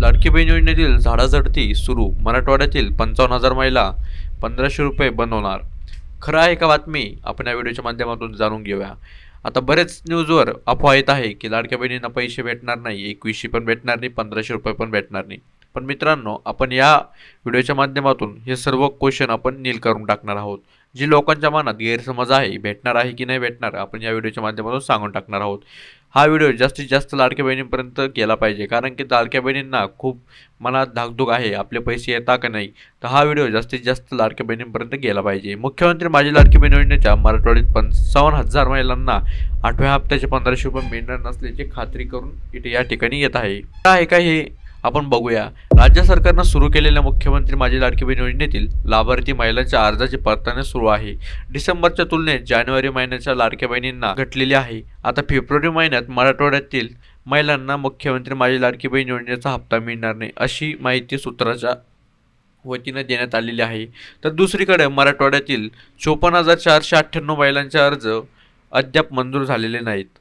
लाडकी बहीण योजनेतील झाडाझडती सुरू. मराठवाड्यातील पंचावन्न हजार महिला पंधराशे रुपये बनवणार. खरं आहे का बातमी आपण या व्हिडिओच्या माध्यमातून जाणून घेऊया. आता बरेच न्यूजवर अफवा येत आहे की लाडक्या बहिणींना पैसे भेटणार नाही एकवीसशे पण भेटणार नाही पंधराशे रुपये पण भेटणार नाही. पण मित्रांनो आपण या व्हिडिओच्या माध्यमातून हे सर्व क्वेश्चन आपण नील करून टाकणार आहोत. जी लोकांच्या मनात गैरसमज आहे भेटणार आहे की नाही भेटणार आपण या व्हिडिओच्या माध्यमातून सांगून टाकणार आहोत. हा व्हिडिओ जास्तीत जास्त लाडक्या बहिणींपर्यंत गेला पाहिजे कारण की लाडक्या बहिणींना खूप मनात धाकधूक आहे आपले पैसे येता का नाही तर हा व्हिडिओ जास्तीत जास्त लाडक्या बहिणींपर्यंत गेला पाहिजे. मुख्यमंत्री माझी लाडकी बहीण योजनेच्या मराठवाड्यात पंचावन्न हजार महिलांना आठव्या हप्त्याचे पंधराशे रुपये मिळणार नसल्याची खात्री करून इथे या ठिकाणी येत आहे. काय आहे का हे आपण बघूया. राज्य सरकारनं सुरू केलेल्या मुख्यमंत्री माझी लाडकी बहीण योजनेतील लाभार्थी महिलांच्या अर्जाची पडताळणी सुरू आहे. डिसेंबरच्या तुलनेत जानेवारी महिन्याच्या लाडक्या बहिणींना घटलेली आहे. आता फेब्रुवारी महिन्यात मराठवाड्यातील महिलांना मुख्यमंत्री माझी लाडकी बहीण योजनेचा हप्ता मिळणार नाही अशी माहिती सूत्राच्या वतीनं देण्यात आलेली आहे. तर दुसरीकडे मराठवाड्यातील चोपन्न हजार चारशे अठ्ठ्याण्णव महिलांचे अर्ज अद्याप मंजूर झालेले नाहीत.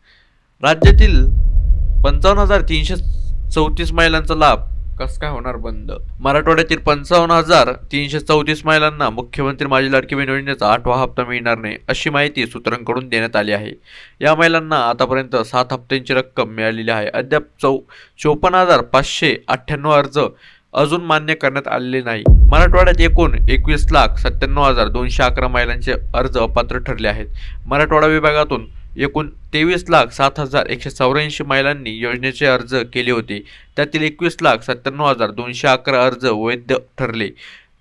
राज्यातील पंचावन्न हजार तीनशे चौतीस महिलांचा लाभ. कसं काय होणार बंद? मराठवाड्यातील पंचावन्न हजार तीनशे चौतीस महिलांना मुख्यमंत्री माझी लाडकी बहीण योजनेचा आठवा हप्ता मिळणार नाही अशी माहिती सूत्रांकडून देण्यात आली आहे. या महिलांना आतापर्यंत सात हप्त्यांची रक्कम मिळालेली आहे. अद्याप चौ चोपन्न हजार पाचशे अठ्ठ्याण्णव अर्ज अजून मान्य करण्यात आलेले नाही. मराठवाड्यात एकूण एकवीस लाख सत्त्याण्णव हजार दोनशे अकरा महिलांचे अर्ज अपात्र ठरले आहेत. मराठवाडा विभागातून एकूण तेवीस लाख सात हजार एकशे चौऱ्याऐंशी महिलांनी योजनेचे अर्ज केले होते. त्यातील एकवीस लाख सत्त्याण्णव हजार दोनशे अकरा अर्ज वैध ठरले.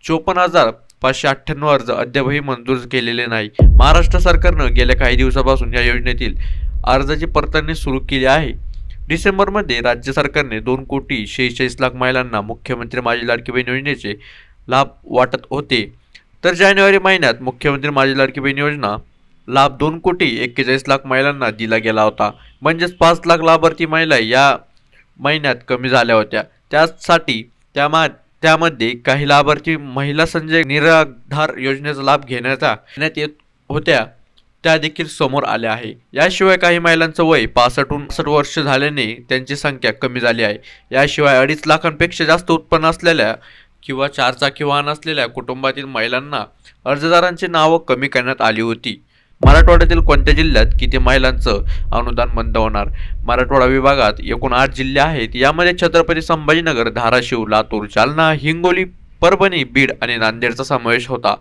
चोपन्न हजार पाचशे अठ्ठ्याण्णव अर्ज अद्यापही मंजूर केलेले नाही. महाराष्ट्र सरकारनं गेल्या काही दिवसापासून या योजनेतील अर्जाची पडताळणी सुरू केली आहे. डिसेंबरमध्ये राज्य सरकारने दोन कोटी शेहेचाळीस लाख महिलांना मुख्यमंत्री माझी लाडकी बहीण योजनेचे लाभ वाटत होते. तर जानेवारी महिन्यात मुख्यमंत्री माझी लाडकी बहीण योजना लाभ दोन कोटी एक्केचाळीस लाख महिलांना दिला गेला होता. म्हणजेच पाच लाख लाभार्थी महिला या महिन्यात कमी झाल्या होत्या. त्यासाठी त्या मा त्यामध्ये काही लाभार्थी महिला संजय निराधार योजनेचा लाभ घेण्याचा घेण्यात येत होत्या. त्या देखील समोर आल्या आहे. याशिवाय काही महिलांचं वय पासष्टहून पासष्ट वर्ष झाल्याने त्यांची संख्या कमी झाली आहे. याशिवाय अडीच लाखांपेक्षा जास्त उत्पन्न असलेल्या किंवा चारचाकी वाहन असलेल्या कुटुंबातील महिलांना अर्जदारांची नावं कमी करण्यात आली होती. मराठवाड्यातील कोणत्या जिल्ह्यात किती महिलांचं अनुदान बंद होणार? मराठवाडा विभागात एकूण आठ जिल्हे आहेत. यामध्ये छत्रपती संभाजीनगर धाराशिव लातूर जालना हिंगोली परभणी बीड आणि नांदेडचा समावेश होता.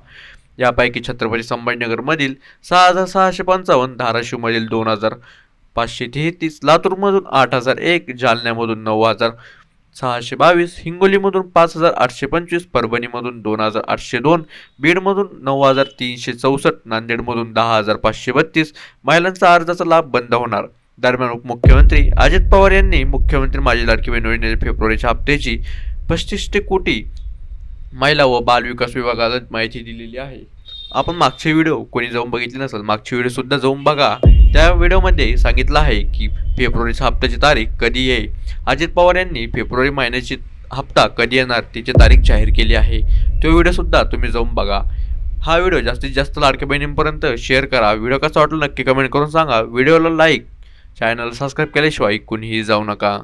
यापैकी छत्रपती संभाजीनगरमधील सहा हजार सहाशे पंचावन्न धाराशिवमधील दोन हजार पाचशे तेहतीस लातूरमधून आठ हजार एक जालन्यामधून नऊ हजार सहाशे बावीस हिंगोलीमधून पाच हजार आठशे पंचवीस परभणीमधून दोन हजार आठशे दोन बीडमधून नऊ हजार तीनशे चौसष्ट नांदेडमधून दहा हजार पाचशे बत्तीस. महिलांचा अर्जाचा लाभ बंद होणार. दरम्यान उपमुख्यमंत्री अजित पवार यांनी मुख्यमंत्री माझी लाडकी बहीण योजनेच्या फेब्रुवारीच्या हप्त्याची पस्तीस कोटी महिला व बालविकास विभागाला माहिती दिलेली आहे. आपण मागचे व्हिडिओ कोणी जाऊन बघितले नसेल मागचे व्हिडिओ सुद्धा जाऊन बघा. त्या व्हिडिओमध्ये सांगितलं आहे की फेब्रुवारीचा हप्त्याची तारीख कधी येईल अजित पवार यांनी फेब्रुवारी महिन्याची हप्ता कधी येणार तिची तारीख जाहीर केली आहे. तो व्हिडिओसुद्धा तुम्ही जाऊन बघा. हा व्हिडिओ जास्तीत जास्त लाडक्या बहिणींपर्यंत शेअर करा. व्हिडिओ कसा वाटला नक्की कमेंट करून सांगा. व्हिडिओला लाईक चॅनल सबस्क्राईब केल्याशिवाय कुणीही जाऊ नका.